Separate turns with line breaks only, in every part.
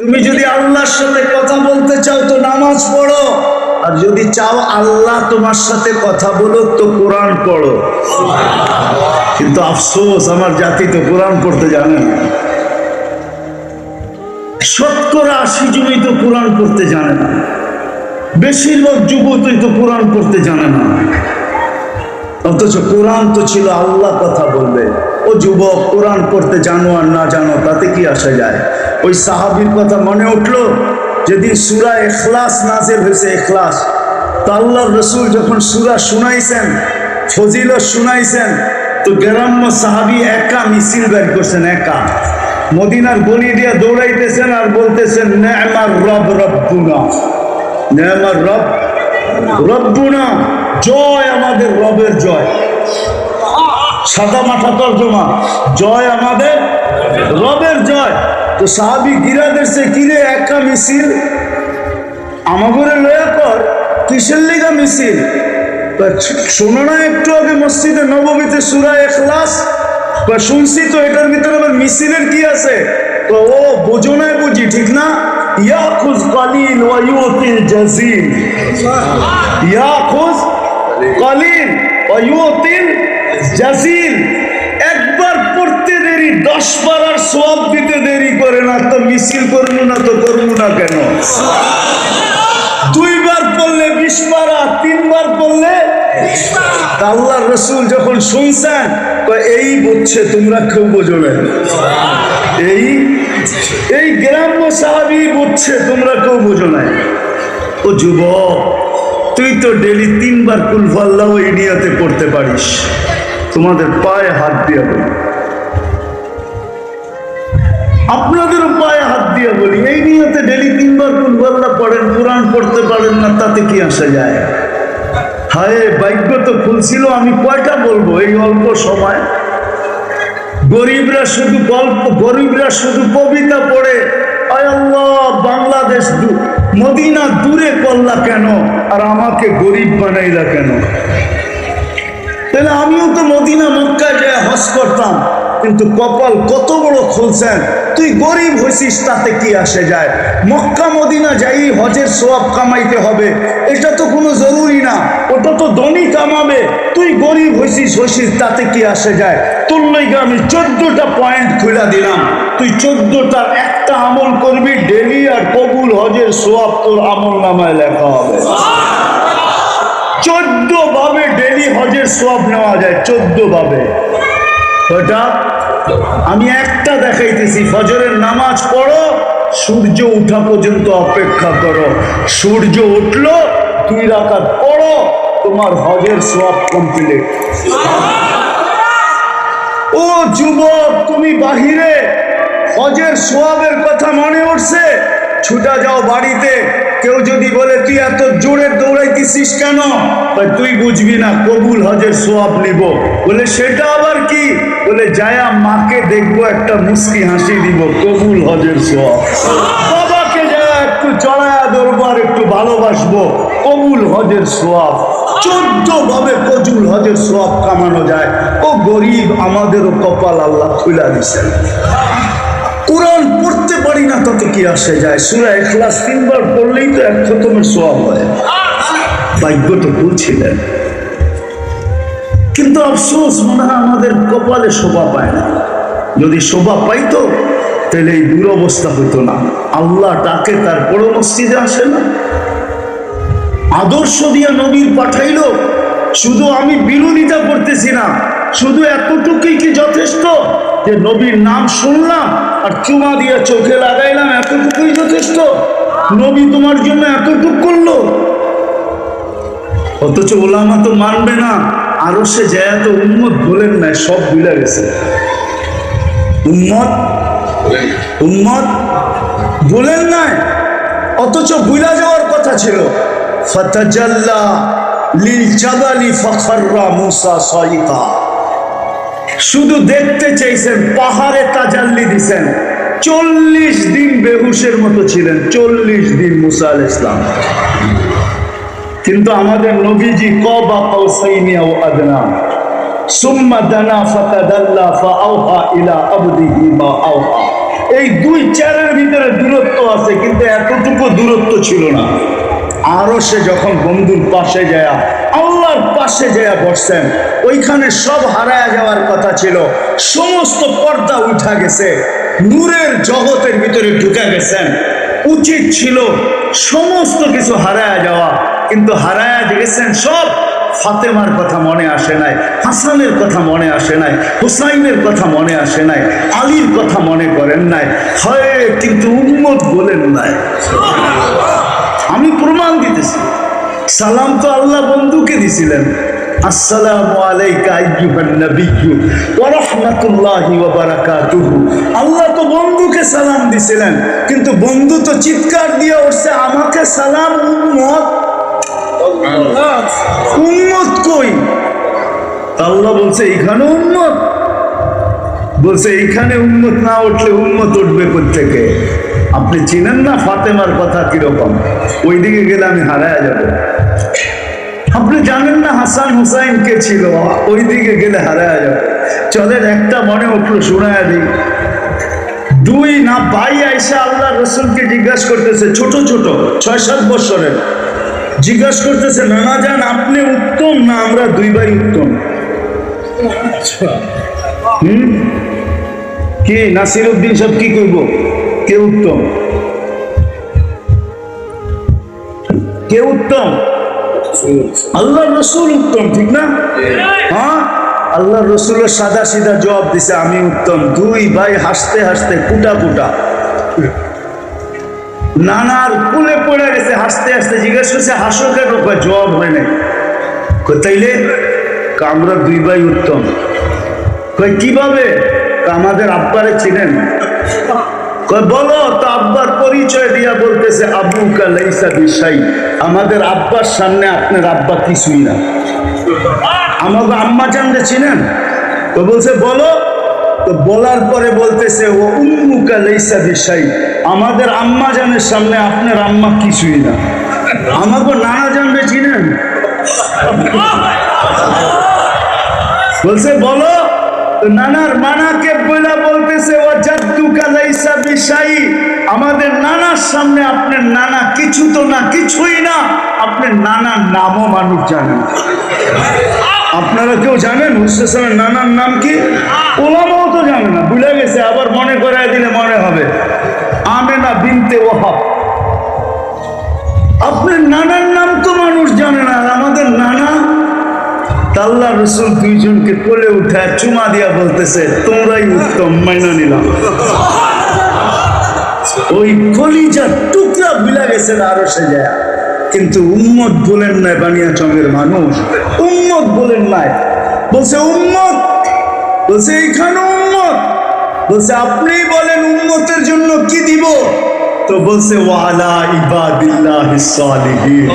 তুমি যদি আল্লাহর সাথে কথা বলতে চাও তো নামাজ পড়ো। আর যদি চাও আল্লাহ তোমার সাথে কথা বলো তো কোরআন পড়ো। কিন্তু আফসোস, আমার জাতি তো কোরআন পড়তে জানে না। শতকরা আশি জনই তো কোরআন পড়তে জানে না। বেশিরভাগ যুবতই তো কোরআন পড়তে জানে না। অথচ কোরআন তো ছিল আল্লাহ কথা বলবে। ও যুবক, কোরআন পড়তে জানো আর না জানো, তাতে কি আসা যায়? ওই সাহাবির কথা মনে উঠল, যেদিন সুরা এখলাস নাজের হয়েছে এখলাস তো আল্লাহ রসুল যখন সুরা শুনাইছেন ফজিল শুনাইছেন, তো গ্রাম্য সাহাবি একা মিছিল বের করছেন, একা। মদিনার গলি দিয়ে দৌড়াইতেছেন আর বলতেছেন, নেমার রব রব্বুনা। নেমার রব রব্বুনা, জয় আমাদের রবের জয়। সাদা মাথা তর্জমা, জয় আমাদের রবের জয়। তো সাহাবি গিরাদের সে কিরে একা মিছিল, আমাগরে লয়া কর, কিসের লিগা মিছিল? শোনো না একটু আগে মসজিদে নবমীতে সুরা এখলাস বা শুনছি তো এটার ভিতরে আবার মিছিলের কি আছে? তো ও বোঝো না বুঝি, ঠিক না? ইয়াখুজ কালিল ওয়া ইউতিল জাজিল। ইয়াখুজ কালিল ইউতিল জাজিল একবার পড়তে দেরি দশ পারার সব দিতে দেরি করে না তো মিছিল করব না তো করব না কেন দুইবার পড়লে বিশ পারা তিনবার পড়লে আল্লাহ রসুল যখন শুনছেন এই বুঝছে তোমরা কেউ বোঝো না এই এই গ্রাম্য সাহাবি বুঝছে তোমরা কেউ বোঝো না ও যুবক, তুই তো ডেলি তিনবার কুলফাল্লাহ ইন্ডিয়াতে পড়তে পারিস। তোমাদের পায়ে হাত দিয়ে বলি। আপনাদেরও পায়ে হাত দিয়ে বলি, এই নিয়তে ডেলি তিনবার কুলফাল্লাহ পড়েন, কোরআন পড়তে পারেন না, তাতে কি আসা যায়? হায়, ভাগ্য তো খুলছিল, আমি কয়টা বলব এই অল্প সময়? গরিবরা শুধু গল্প, গরিবরা শুধু কবিতা পড়ে। আয় আল্লাহ, বাংলাদেশ মদিনা দূরে করলা কেন? আর আমাকে গরিব বানাইলা কেন? তাহলে আমিও তো মদিনা মক্কায় যায় হস করতাম। কিন্তু কপাল কত বড় খুলছেন। তুই গরিব হইছিস, তাতে কি আসে যায়? মক্কা, মদিনা যাই হজের সোয়াব কামাইতে হবে। এটা তো কোনো জরুরি না। ওটা তো ধনী কামাবে। তুই গরিব হইছিস হইছিস, তাতে কি আসে যায়? তোর লইগে আমি চোদ্দটা পয়েন্ট খুলে দিলাম। তুই চোদ্দটার একটা আমল করবি, ডেলি আর কবুল হজের সোয়াব তোর আমল নামায় লেখা হবে। চোদ্দ ভাবে ডেলি হজের সব নেওয়া যায় চোদ্দ ভাবে ওটা আমি একটা দেখাইতেছি, ফজরের নামাজ পড়ো, সূর্য উঠা পর্যন্ত অপেক্ষা করো। সূর্য উঠল, দুই রাকাত পড়ো, তোমার হজের সব কমপ্লিট ও যুবক, তুমি বাহিরে, হজের সোয়াবের কথা মনে উঠছে? ছুটা যাও বাড়িতে। কেউ যদি বলে, তুই এত জোরে দৌড়াইতেছিস কেন? তুই বুঝবি না, কবুল হজের সোয়াব নিব। বলে, সেটা আবার কি? বলে যায়া মাকে দেখব, একটা মুস্কি হাসি দিব, কবুল হজের সোয়াব। বাবাকে একটু চড়ায়া ধরবো একটু ভালোবাসবো, কবুল হজের সোয়াব। চোদ্দ ভাবে কজুল হজের সোয়াব কামানো যায়। ও গরিব, আমাদেরও কপাল আল্লাহ খুলে দিছেন। কোরআন পড়তে পারি না, তাতে কি আসে যায়? সুরা এখলাস তিনবার পড়লেই তো এক খতমের সোয়াব হয়। ভাগ্য তো বলছিলেন। কিন্তু আফসোস, মনে হয় আমাদের কপালে শোভা পায় না। যদি শোভা পাইতো, তাহলে এই দুরবস্থা হতো না। আল্লাহ ডাকে, তারপরও মসজিদে আসে না। আদর্শ দিয়া নবীর পাঠাইলো, শুধু আমি বিরোধিতা করতেছি না। শুধু এতটুকুই কি যথেষ্ট যে নবীর নাম শুনলাম আর চুমা দিয়ে চোখে লাগাইলাম? এতটুকুই যথেষ্ট? নবী তোমার জন্য এতটুকু করল? অথচ ওলামা তো মানবে না, আরও সে যায় উন্মত বলেন না, সব ভুলে গেছে। উম্মত? উম্মত? বলেন নাই। অথচ ভুলা যাওয়ার কথা ছিল। ফতাজাল্লা লিল জাবালি ফখররা মুসা সাইকা। শুধু দেখতে চাইছেন, পাহাড়ে তাজাল্লি দিছেন। চল্লিশ দিন বেহুশের মতো ছিলেন, চল্লিশ দিন মুসা আল ইসলাম। কিন্তু আমাদের নবীজি কবা আও আদনা। সুম্মা দানা ইলা আবদিহি আওহা। এই দুই চারের ভিতরে দূরত্ব আছে, কিন্তু এতটুকু দূরত্ব ছিল না। আরও সে যখন বন্ধুর পাশে যায় আল্লাহর পাশে যায় বসছেন। ওইখানে সব হারায় যাওয়ার কথা ছিল। সমস্ত পর্দা উঠা গেছে। নূরের জগতের ভিতরে ঢুকে গেছেন। উচিত ছিল সমস্ত কিছু হারায় যাওয়া। কিন্তু হারায় গেছেন সব। ফাতেমার কথা মনে আসে নাই, হাসানের কথা মনে আসে নাই, হুসাইনের কথা মনে আসে নাই, আলীর কথা মনে করেন নাই। হয়, কিন্তু উন্মত বলেন নাই। আমি প্রমাণ দিতেছি। সালাম তো আল্লাহ বন্ধুকে দিছিলেন। আসসালামু আলাইকা আইয়ুহান নাবিয়্যু ওয়া রাহমাতুল্লাহি ওয়া বারাকাতুহু। আল্লাহ তো বন্ধুকে সালাম দিছিলেন কিন্তু বন্ধু তো চিৎকার দিয়ে উঠছে আমাকে সালাম উম্মত? উম্মত কই? আল্লাহ বলছে এখানে উম্মত। বলছে এইখানে উন্মত না উঠলে উন্মত উঠবে থেকে আপনি চিনেন না ফাতেমার কথা কীরকম? ওইদিকে গেলে আমি হারায় যাব। আপনি জানেন না হাসান হুসাইন কে ছিল? ওইদিকে গেলে হারায় যাব। চলেন, একটা মনে উঠল, শোনায় দিই। দুই না ভাই আইসা আল্লাহ রসুলকে জিজ্ঞাসা করতেছে, ছোট ছোট, ছয়, সাত বছরের জিজ্ঞাসা করতেছে, নানা যান আপনি উত্তম না আমরা দুই ভাই উত্তম? হুম? কি? নাসির উদ্দিন সব কি করব? কে উত্তম? কে উত্তম? আল্লাহ রসুল উত্তম ঠিক না? হ্যাঁ? আল্লাহ রসুলের সাদা সিধা জবাব দিছে আমি উত্তম। দুই ভাই হাসতে হাসতে কুটা কুটা নানার কুলে পড়ে গেছে হাসতে হাসতে জিজ্ঞেস করছে হাসো কেন? জবাব হয় নাই। তাইলে? আমরা দুই ভাই উত্তম। কয় কীভাবে? আমাদের আব্বারে চিনেন। বলো তো আব্বার পরিচয় দিয়া বলতেছে আবু কালাইসা বিশাই। আমাদের আব্বার সামনে আপনার আব্বা কিছুই না। আমাকে আম্মা জানতে চিনেন? তো বলছে, বলো। তো বলার পরে বলতেছে, ও উম্মু কালাইসা বিশাই। আমাদের আম্মা জানের সামনে আপনার আম্মা কিছুই না। আমাকে নানা জানবে চিনেন? বলছে, বলো। নানার মানাকে বইলা বলতেছে, ও জাদ্দু আমাদের নানার সামনে আপনার নানা কিছু তো না, কিছুই না, আপনার নানার নামও মানুষ আপনারা কেউ জানেন হুসেনের নানার নাম কি? ওলামাও তো জানে না, ভুলে গেছে, আবার মনে করায় দিলে মনে হবে। আমেনা বিনতে ওহাব আপনার নানার নাম আল্লাহ রসুল দুইজনকে কোলে উঠায় চুমা দিয়া বলতেছে, তোমরাই উত্তম, মাইনা নিলাম। ওই কলিজার টুকরা ভুলা গেছে আরও সে যায়। কিন্তু উম্মত বলেন নাই, বানিয়া চমের মানুষ। উম্মত বলেন নাই। বলছে, উম্মত? বলছে, এইখানে উম্মত। বলছে আপনি বলেন উম্মতের জন্য কি দিব? তো বলছে, ওয়ালা ইবাদিল্লাহ সালিহিন।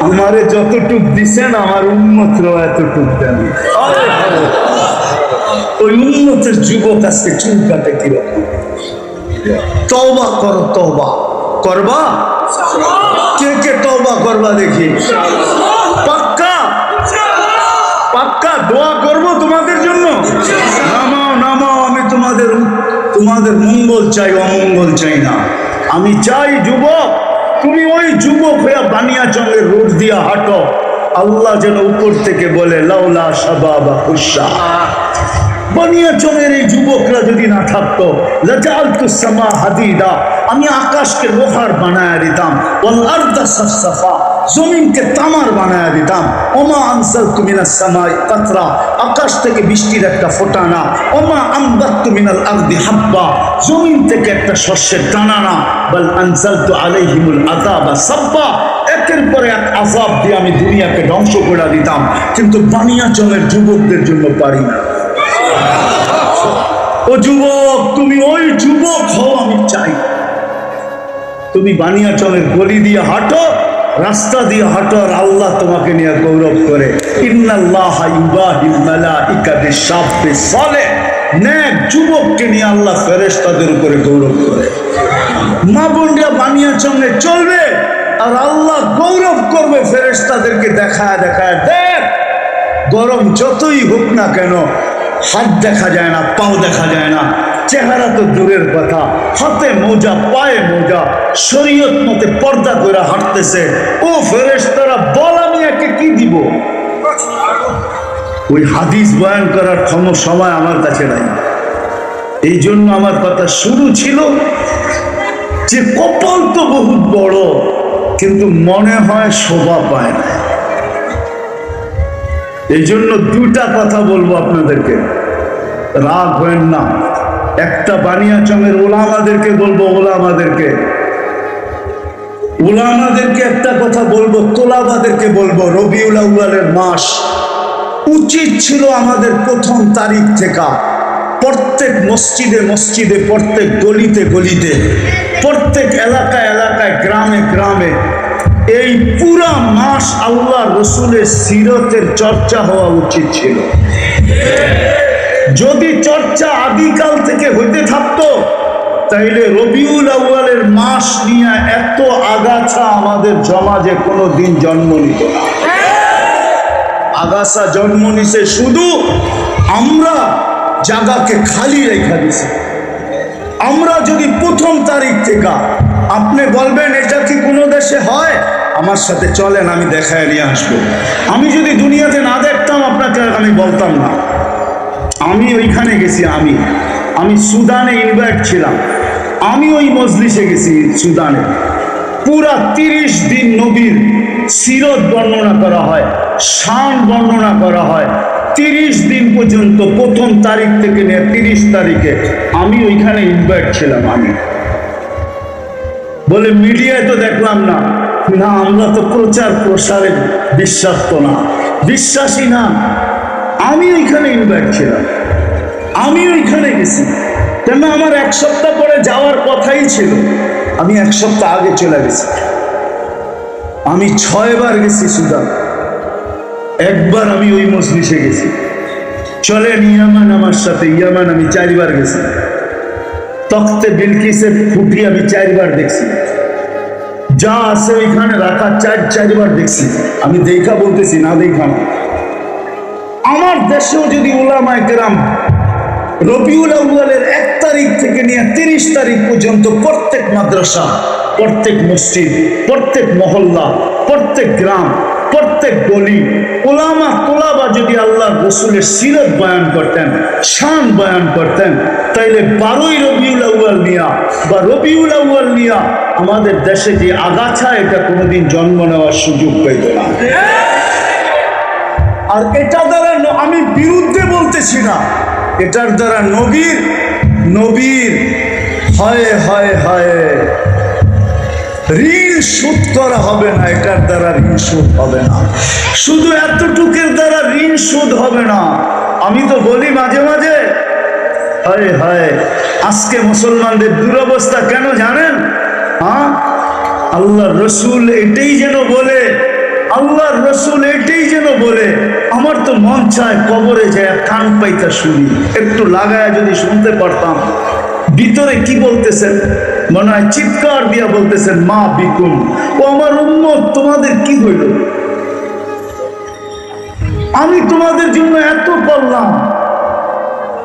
আমারে যতটুক দিছেন, আমার উন্মতরাও এতটুক দেন। ওই উন্মতের যুবক আজকে চুল কাটে কীরকম? তওবা করো, তওবা। করবা? কে কে তওবা করবা দেখি। পাক্কা? পাক্কা? দোয়া করব তোমাদের জন্য? নামাও নামাও, আমি তোমাদের তোমাদের মঙ্গল চাই, অমঙ্গল চাই না। আমি চাই যুবক, তুমি ওই যুবক হয়ে বানিয়াচঙ্গের রোড দিয়া হাঁটো। আল্লাহ যেন উপর থেকে বলে, লাউলা সাবাবা হুসা বানিয়াচঙ্গের এই যুবকরা যদি না থাকতো, লাজালতু সামা হাদিদা, আমি আকাশকে লোহার বানায় দিতাম, ওয়াল আরদা সাফসাফা। জমিনকে তামার বানায় দিতাম। ওমা আনসাল তুমিনা সামাই কাতরা, আকাশ থেকে বৃষ্টির একটা ফোটানা, ওমা আমদাত তুমিনাল আরদি হাব্বা, জমিন থেকে একটা শস্যের দানা না বল আনসাল তু আলাইহিমুল আযাবা সাব্বা। একের পরে এক আজাব দিয়ে আমি দুনিয়াকে ধ্বংস করে দিতাম। কিন্তু বানিয়াচলের যুবকদের জন্য পারি না। ও যুবক, তুমি ওই যুবক হও, আমি চাই। তুমি বানিয়াচলের গলি দিয়ে হাঁটো রাস্তা দিয়ে হাঁটো আর আল্লাহ তোমাকে নিয়ে গৌরব করে। যুবককে নিয়ে আল্লাহ ফেরেশতাদের উপরে গৌরব করে। মা বোনরা বানিয়াচলে চলবে, আর আল্লাহ গৌরব করবে ফেরেশতাদেরকে দেখায় দেখায়। দেখ, গরম যতই হোক না কেন, হাত দেখা যায় না, পাও দেখা যায় না। চেহারা তো দূরের কথা। হাতে মোজা, পায়ে মোজা, শরীয়ত মতে পর্দা করে হাঁটতেছে। ও ফেরেশতারা, বল আমি একে কি দিব? ওই হাদিস বয়ান করার ক্ষম সময় আমার কাছে নাই। এই জন্য আমার কথা শুরু ছিল যে কপাল তো বহুত বড়, কিন্তু মনে হয় শোভা পায় না। এই জন্য দুটা কথা বলব আপনাদেরকে। রাগ হয়েন না। একটা বানিয়াচমের ওলামাদেরকে বলব, ওলামাদেরকে। ওলামাদেরকে একটা কথা বলব, তোলাবাদেরকে বলব, রবিউল আউয়ালের মাস উচিত ছিল আমাদের প্রথম তারিখ থেকে। প্রত্যেক মসজিদে মসজিদে, প্রত্যেক গলিতে গলিতে, প্রত্যেক এলাকায় এলাকায়, গ্রামে গ্রামে এই পুরা মাস আল্লাহ রসুলের সিরতের চর্চা হওয়া উচিত ছিল। যদি চর্চা আদিকাল থেকে হইতে থাকতো, তাইলে রবিউল আউয়ালের মাস নিয়ে এত আগাছা আমাদের সমাজে কোনো দিন জন্ম নিত না। আগাছা জন্ম নিছে শুধু আমরা জায়গাকে খালি রেখা দিছি। আমরা যদি প্রথম তারিখ থেকে, আপনি বলবেন, এটা কি কোনো দেশে হয়? আমার সাথে চলেন, আমি দেখায় নিয়ে আসব। আমি যদি দুনিয়াতে না দেখতাম, আপনাকে আমি বলতাম না। আমি ওইখানে গেছি, আমি। আমি সুদানে ইনভাইট ছিলাম। আমি ওই মজলিসে গেছি সুদানে। পুরা তিরিশ দিন নবীর সিরত বর্ণনা করা হয়, শান বর্ণনা করা হয়। তিরিশ দিন পর্যন্ত প্রথম তারিখ থেকে নিয়ে তিরিশ তারিখে আমি ওইখানে ইনভাইট ছিলাম আমি। বলে, মিডিয়ায় তো দেখলাম না। না, আমরা তো প্রচার প্রসারে বিশ্বাস তো না। বিশ্বাসী না। আমি ওইখানে ইনভাইট ছিলাম। আমি ওইখানে গেছি। কেন আমার এক সপ্তাহ পরে যাওয়ার কথাই ছিল। আমি এক সপ্তাহ আগে চলে গেছি। আমি ছয়বার গেছি সুদান। একবার আমি ওই মসজিদে গেছি। চলেন ইয়ামান আমার সাথে। ইয়ামান, আমি চারবার গেছি। তখতে বিলকিসের ফুটি আমি চারবার দেখছি। যা আছে ওইখানে রাখা, চার, চারবার দেখছি। আমি দেখা বলতেছি, না দেখা। না আমার দেশেও যদি ওলামায় কেরাম রবিউল আউ্বালের এক তারিখ থেকে নিয়ে তিরিশ তারিখ পর্যন্ত প্রত্যেক মাদ্রাসা, প্রত্যেক মসজিদ, প্রত্যেক মহল্লা, প্রত্যেক গ্রাম, প্রত্যেক গলি ওলামা তোলাবা যদি আল্লাহ রসুলের সিরত বয়ান করতেন, শান বয়ান করতেন, তাইলে বারোই রবিউল আউ্বাল নিয়া বা রবিউল আউ্বাল নিয়া আমাদের দেশে যে আগাছা, এটা কোনোদিন জন্ম নেওয়ার সুযোগ পেত না। আর এটা দ্বারা আমি বিরুদ্ধে বলতেছি না। এটার দ্বারা নবীর নবীর, হয় হয় হয়, ঋণ শোধ করা হবে না, এটার দ্বারা ঋণ শোধ হবে না। শুধু এতটুকের দ্বারা ঋণ শোধ হবে না। আমি তো বলি মাঝে মাঝে, হায় হায়, আজকে মুসলমানদের দুরবস্থা কেন জানেন? হ্যাঁ আল্লাহ রসুল এটাই যেন বলে আল্লাহ রসুল এটাই যেন বলে, আমার তো মন চায় কবরে যায় কান পাইতা শুনি। একটু লাগায় যদি শুনতে পারতাম। ভিতরে কি বলতেছেন? মনে হয় চিৎকার দিয়া বলতেছেন, মা বিকুম। ও আমার উন্মত তোমাদের কি হইল? আমি তোমাদের জন্য এত করলাম।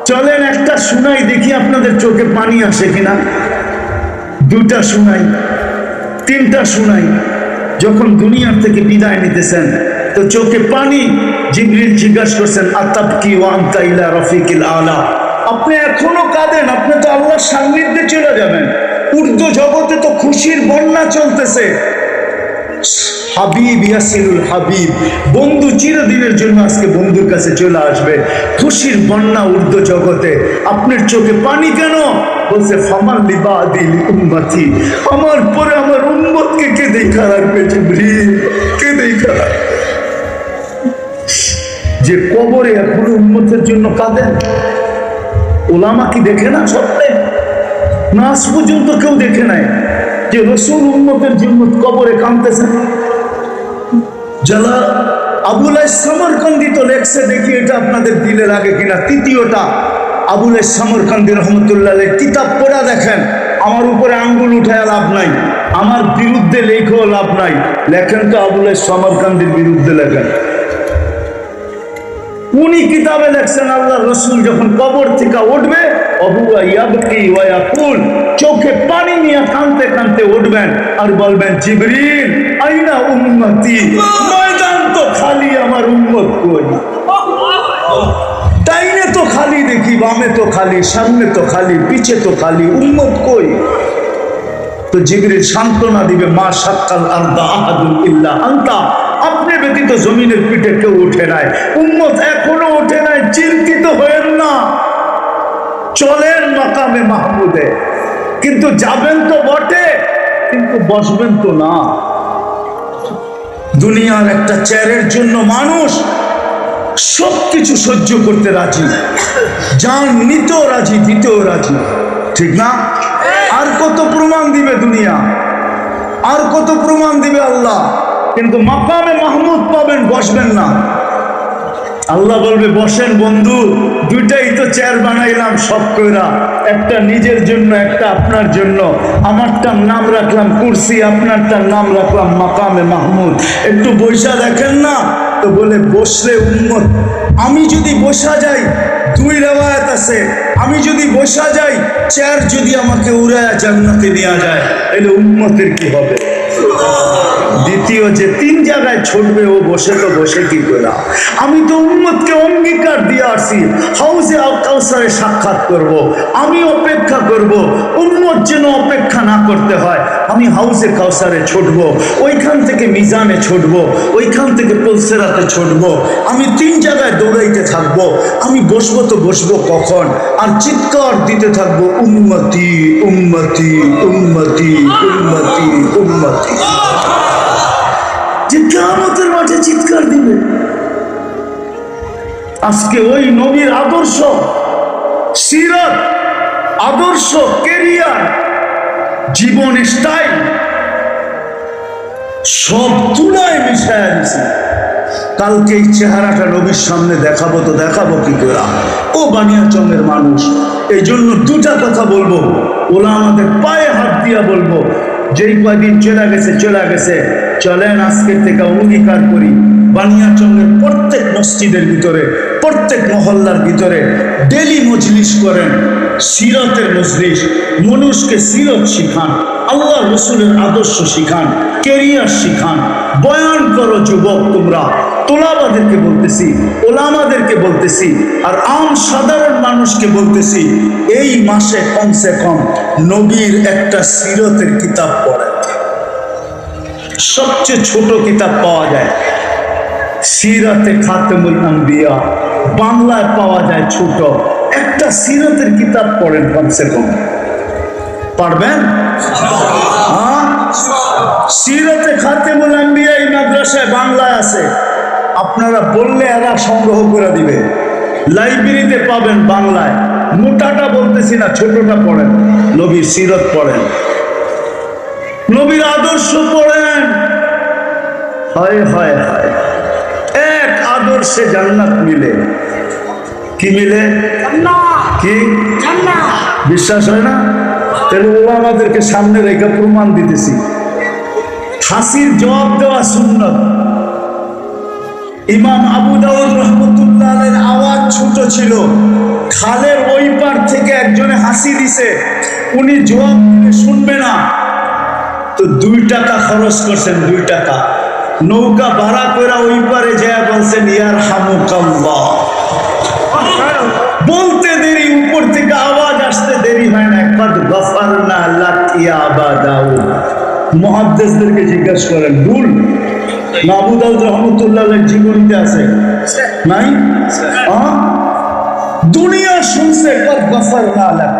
চলেন একটা শুনাই দেখি আপনাদের চোখে পানি আসে কিনা। দুটা শুনাই, তিনটা শুনাই। যখন দুনিয়ার থেকে বিদায় নিতেছেন, তো চোখে পানি, জিবরিল জিজ্ঞাসা করছেন আতাব কি ওয়ান্তা ইলা রফিকিল আলা? আপনি এখনও কাঁদেন, আপনি তো আল্লাহর সান্নিধ্যে চলে যাবেন। উর্দু জগতে তো খুশির বন্যা চলতেছে। হাবিব, ইয়াসিরুল হাবিব। বন্ধু চিরদিনের জন্য আজকে বন্ধুর কাছে চলে আসবে। খুশির বন্যা উর্দু জগতে। আপনার চোখে পানি কেন? বলছে ফামাল লিবাদি উম্মতি। আমার পরে আমার উম্মতকে কে দেখা রাখবে, জিবরিল? কে দেখা যে কবরে এখনও উম্মতের জন্য কাঁদেন? ওলামা কি দেখে না স্বপ্নে? না আজ পর্যন্ত কেউ দেখে নাই যে রসুল উন্মতের জন্য কবরে কাঁদতেছেন? যারা আবুল সমরকান্দি তো দেখি এটা আপনাদের দিলে লাগে কিনা, তৃতীয়টা। আবুল সমরকান্দি রহমতুল্লাহ কিতাব পড়া দেখেন, আমার উপরে আঙ্গুল উঠায় লাভ নাই, আমার বিরুদ্ধে লেখেও লাভ নাই। লেখেন তো আবুল সমরকান্দির বিরুদ্ধে লেখেন। উনি কিতাবে লেখছেন আল্লাহ রসুল যখন কবর থেকে উঠবে চোখে পানি নিয়ে কাঁদতে কাঁদতে উঠবেন আর বলবেন, জিবরিল আইনা উম্মতি। ময়দান তো খালি আমার উম্মত কই। ডাইনে তো খালি দেখি, বামে তো খালি, সামনে তো খালি, পিছে তো খালি, উম্মত কই? তো সান্ত্বনা দিবে, মা সাক্কাল আহাদুল ইল্লা আন্তা। আপনি ব্যতীত জমিনের পিঠে কেউ উঠে নাই। উম্মত এখনও ওঠে নাই, চিন্তিত হয়েন না। চলেন মাকামে মাহমুদে। কিন্তু যাবেন তো বটে, কিন্তু বসবেন তো না। দুনিয়ার একটা চেয়ারের জন্য মানুষ সব কিছু সহ্য করতে রাজি। যান নিতেও রাজি, দিতেও রাজি। ঠিক না? আর কত প্রমাণ দিবে দুনিয়া? আর কত প্রমাণ দিবে আল্লাহ? কিন্তু মাকামে মাহমুদ পাবেন, বসবেন না। আল্লাহ বলবে, বসেন বন্ধু, দুইটাই তো চেয়ার বানাইলাম সব কইরা। একটা নিজের জন্য, একটা আপনার জন্য। আমারটার নাম রাখলাম কুরসি, আপনারটার নাম রাখলাম মাকামে মাহমুদ। একটু বৈশা দেখেন না? তো বলে, বসলে উন্মত আমি যদি বসা যাই, দুই রেওয়ায়ত আছে আমি যদি বসা যাই, চেয়ার যদি আমাকে উড়ায়া জান্নাতে নেওয়া যায়, তাহলে উন্মতের কি হবে দ্বিতীয় যে তিন জায়গায় ছুটবে, ও বসে তো বসে কি করে আমি তো উম্মতকে অঙ্গীকার দিয়ে আসি হাউসে কাউসারে সাক্ষাৎ করব। আমি অপেক্ষা করব। উম্মত যেন অপেক্ষা না করতে হয়, আমি হাউসে কাউসারে ছুটব, ওইখান থেকে মিজানে ছুটব, ওইখান থেকে পলসেরাতে ছুটব আমি তিন জায়গায় দৌড়াইতে থাকব, আমি বসবো তো বসবো কখন আর চিৎকার দিতে থাকব, উন্মতি উন্মতি উন্মতি উন্মতি উন্মতি। যে কেমতের মাঠে চিৎকার দিবে। আজকে ওই নবীর আদর্শ, সিরত, আদর্শ, কেরিয়ার, জীবন স্টাইল সব তুলায় মিশায় কালকে এই চেহারাটা নবীর সামনে দেখাবো তো দেখাবো কি করে? ও বানিয়াচমের মানুষ এই জন্য দুটা কথা বলব। ওলা আমাদের পায়ে হাত দিয়া বলব, যেই কয়দিন চলে গেছে চলে গেছে, চলেন আজকের থেকে অঙ্গীকার করি। বানিয়াচঙ্গের প্রত্যেক মসজিদের ভিতরে প্রত্যেক মহল্লার ভিতরে ডেলি মজলিস করেন সিরতের মজলিস, মানুষকে সিরত শিখান, আল্লাহ রসুলের আদর্শ শিখান, কেরিয়ার শিখান। বয়ান করো যুবক তোমরা, তোলাবাদেরকে বলতেছি, ওলামাদেরকে বলতেছি, আর আম সাধারণ মানুষকে বলতেছি, এই মাসে কমসে কম নবীর একটা সিরতের কিতাব পড়ে। সবচেয়ে ছোট কিতাব পাওয়া যায়, সিরাতে খাতেমুল আম্বিয়া বাংলায় পাওয়া যায় ছোট। একটা সিরতের কিতাব পড়েন কমসে কম পারবেন? হ্যাঁ? সিরতে খাতেমুল আম্বিয়া এই মাদ্রাসায় বাংলায় আছে। আপনারা বললে এরা সংগ্রহ করে দিবে। লাইব্রেরিতে পাবেন বাংলায়। মোটাটা বলতেছি না, ছোটটা পড়েন। নবীর সিরত পড়েন। নবীর আদর্শ পড়েন। হয় হয় হয়। এক আদর্শে জান্নাত মিলে। কি মিলে? কি? বিশ্বাস হয় না? তাহলে ও আমাদেরকে সামনে রেখে প্রমাণ দিতেছি। হাসির জবাব দেওয়া সুন্নত। ইমাম আবু দাউদ রহমতুল্লাহ আওয়াজ ছোট ছিল। খালের ওই পার থেকে একজনে হাসি দিছে। উনি জবাব দিলে শুনবে না। তো দুই টাকা খরচ করছেন দুই টাকা। নৌকা ভাড়া করে ওই পারে যায় বলছেন ইয়ার হামুকাল্লাহ বলতে দেরি উপর থেকে আওয়াজ আসতে দেরি হয় না। কদ গফারনা লাকিয়া আবা দাউদ। মহাদ্দেশদেরকে জিজ্ঞাসা করেন ভুল? মাহবুদ রহমতুল্লাহ জীবনীতে আছে? নাই? দুনিয়া শুনছে একবার কদ গফারনা লাক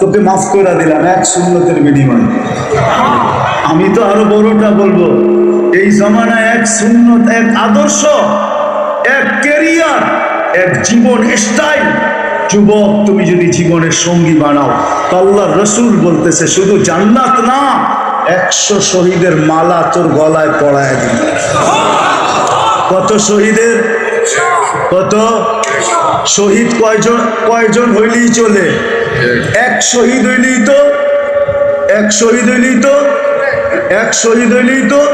তোকে মাফ করে দিলাম এক শূন্যতের বিনিময়ে। আমি তো আরও বড়টা বলব এই জমানায় এক সুন্নত এক আদর্শ এক কেরিয়ার এক জীবন স্টাইল যুবক, তুমি যদি জীবনের সঙ্গী বানাও, তো আল্লাহ রসুল বলতেছে, শুধু জান্নাত না, একশো শহীদের মালা তোর গলায় পড়ায় দিবে। কত শহীদের? কত? শহীদ কয়জন কয়জন হইলেই চলে? এক শহীদ হইলেই তো? এক শহীদ হইলেই তো? এক শহীদ হইলেই তো?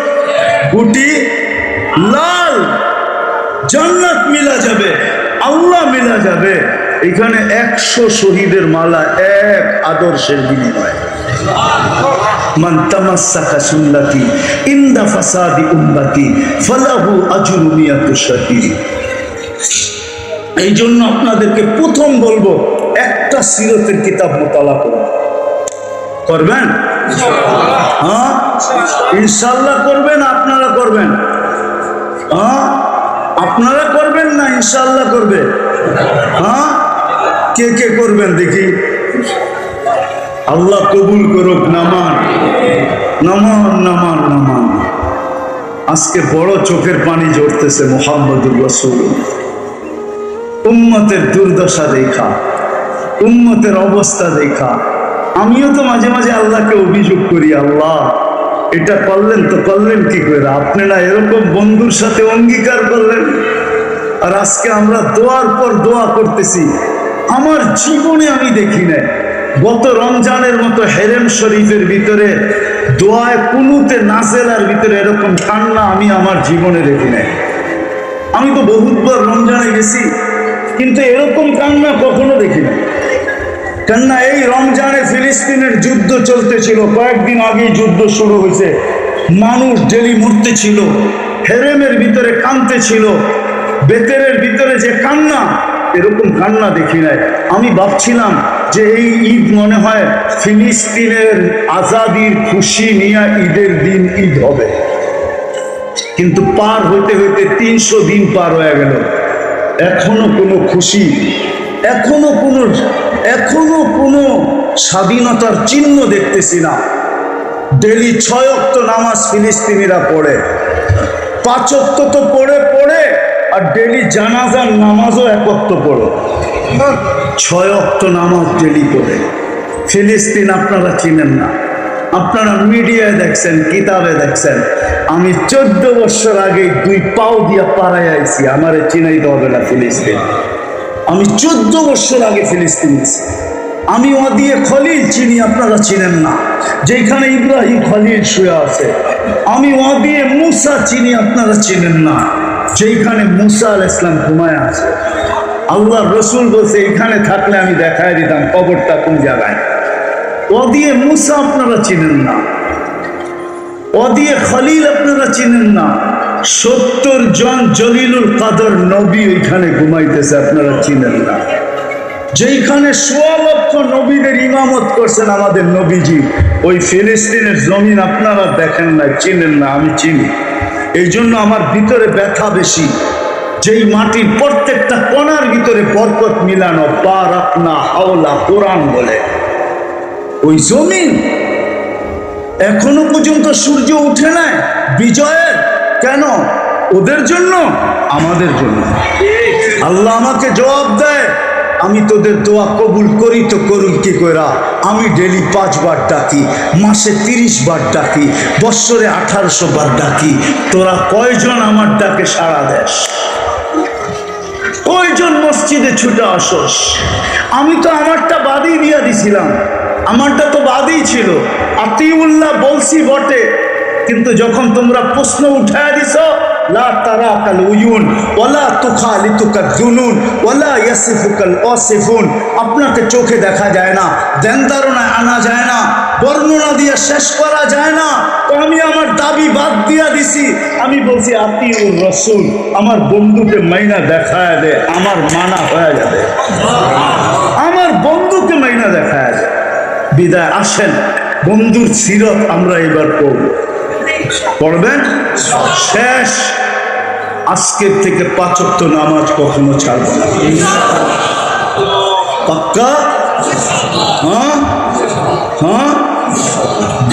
গুটি, লাল, জান্নাত মিলা যাবে। আল্লাহ মিলা যাবে। এখানে একশো শহীদের মালা এক আদর্শের বিনিময়। এই জন্য আপনাদেরকে প্রথম বলব, একটা সিরতের কিতাব মোতালা করবেন? হ্যাঁ? ইনশাল্লাহ করবেন, আপনারা করবেন। হ্যাঁ? আপনারা করবেন না ইনশাল্লাহ করবে। হ্যাঁ? কে কে করবেন দেখি। আল্লাহ কবুল করুক, নামান। নামান নামান নামান। আজকে বড় চোখের পানি ঝরতেছে মোহাম্মদুর রসুল উম্মতের দুর্দশা দেখা, উম্মতের অবস্থা দেখা। আমিও তো মাঝে মাঝে আল্লাহকে অভিযোগ করি, আল্লাহ। এটা করলেন তো করলেন কি করে? আপনি না এরকম বন্ধুর সাথে অঙ্গীকার করলেন? আর আজকে আমরা দোয়ার পর দোয়া করতেছি। আমার জীবনে আমি দেখি নাই। গত রমজানের মতো হেরেম শরীফের ভিতরে দোয়ায় কুনুতে নাজেলার ভিতরে এরকম ঠান্ডা আমি আমার জীবনে দেখি নাই। আমি তো বহুতবার রমজানে গেছি, কিন্তু এরকম কান্না কখনো দেখি না কেননা এই রমজানে ফিলিস্তিনের যুদ্ধ চলতেছিল। কয়েকদিন আগেই যুদ্ধ শুরু হয়েছে। মানুষ ডেলি মরতেছিল হেরেমের ভিতরে কানতে ছিল, বেতেরের ভিতরে যে কান্না, এরকম কান্না দেখি নাই। আমি ভাবছিলাম যে এই ঈদ মনে হয় ফিলিস্তিনের আজাদির খুশি নিয়ে ঈদের দিন ঈদ হবে। কিন্তু পার হইতে হইতে তিনশো দিন পার হয়ে গেল। এখনও কোনো খুশি, এখনও কোনো এখনও কোনো স্বাধীনতার চিহ্ন দেখতেছি না। ডেলি ছয় অক্ত নামাজ ফিলিস্তিনিরা পড়ে। পাঁচ অক্ত তো পড়ে পড়ে, আর ডেলি জানাজার নামাজও একত্র পড়ে। ছয় অক্ত নামাজ ডেলি পড়ে। ফিলিস্তিন আপনারা চিনেন না। আপনারা মিডিয়ায় দেখছেন, কিতাবে দেখছেন। আমি চোদ্দ বছর আগে দুই পাও দিয়া পাড়ায় আইছি, আমারে চিনাইতে হবে না ফিলিস্তিন। আমি চোদ্দ বছর আগে ফিলিস্তিন গেছি আমি ওদিয়ে খলিল চিনি, আপনারা চিনেন না। যেখানে ইব্রাহিম খলিল শুয়ে আছে। আমি ওদিয়ে মুসা চিনি, আপনারা চিনেন না। যেখানে মুসা আল ইসলাম ঘুমায় আছে। আল্লাহ রসুল বলছে এখানে থাকলে আমি দেখায় দিতাম কবরটা কোন জায়গায়? ওদিয়ে মুসা, আপনারা চিনেন না। ওদিয়ে খলিল, আপনারা চিনেন না। সত্তর জন জলিলুল কাদর নবী ওইখানে ঘুমাইতেছে, আপনারা চিনেন না। যেইখানে সোয়া লক্ষ নবীদের ইমামত করছেন আমাদের নবীজি, ওই ফিলিস্তিনের জমিন আপনারা দেখেন না, চিনেন না, আমি চিনি। এই জন্য আমার ভিতরে ব্যথা বেশি। যেই মাটির প্রত্যেকটা কণার ভিতরে বরকত মিলানো, বা রাখনা হাওলা কোরআন বলে। ওই জমিন এখনও পর্যন্ত সূর্য উঠে নাই, বিজয়ের কেন? ওদের জন্য? আমাদের জন্য। আল্লাহ আমাকে জবাব দেয়, আমি তোদের দোয়া কবুল করি তো করুন কি করা আমি ডেলি পাঁচবার ডাকি, মাসে তিরিশ বার ডাকি বৎসরে আঠারোশো বার ডাকি। তোরা কয়জন আমার ডাকে সাড়া দেশ কয়জন মসজিদে ছুটে আসস? আমি তো আমারটা বাদই দিয়া দিছিলাম। আমারটা তো বাদই ছিল। আতিউল্লাহ বলছি বটে কিন্তু যখন তোমরা প্রশ্ন উঠায় দিছ, লা আপনাকে চোখে দেখা যায় না, ধ্যান ধারণায় আনা যায় না, বর্ণনা দিয়ে শেষ করা যায় না। তো আমি আমার দাবি বাদ দিয়া দিছি। আমি বলছি, আতিউর রসুল, আমার বন্ধুকে মাইনা দেখায় দে, আমার মানা হয়ে যাবে। আমার বন্ধুকে মাইনা দেখায় দে। বিদায়, আসেন, বন্ধুর সিরত আমরা এবার পড়ব পড়বেন শেষ। আজকের থেকে পাঁচক্ত নামাজ কখনো ছাড়ব না। পাক্কা? হ্যাঁ? হ্যাঁ?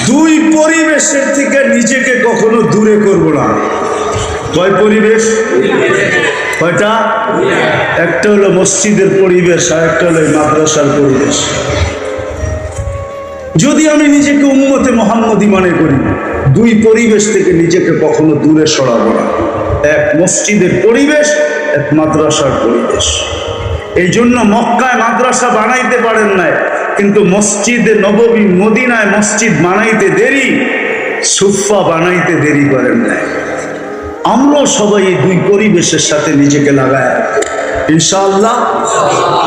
দুই পরিবেশের থেকে নিজেকে কখনো দূরে করব না। কয় পরিবেশ? কয়টা? একটা হলো মসজিদের পরিবেশ আর একটা হলো মাদ্রাসার পরিবেশ। যদি আমি নিজেকে উন্মতে মোহাম্মদী মনে করি দুই পরিবেশ থেকে নিজেকে কখনো দূরে সরাবো না। এক মসজিদের পরিবেশ, এক মাদ্রাসার পরিবেশ। এই জন্য মক্কায় মাদ্রাসা বানাইতে পারেন নাই, কিন্তু মসজিদে নববী মদিনায় মসজিদ বানাইতে দেরি সুফা বানাইতে দেরি করেন নাই। আমরাও সবাই এই দুই পরিবেশের সাথে নিজেকে লাগায় ইনশাআল্লাহ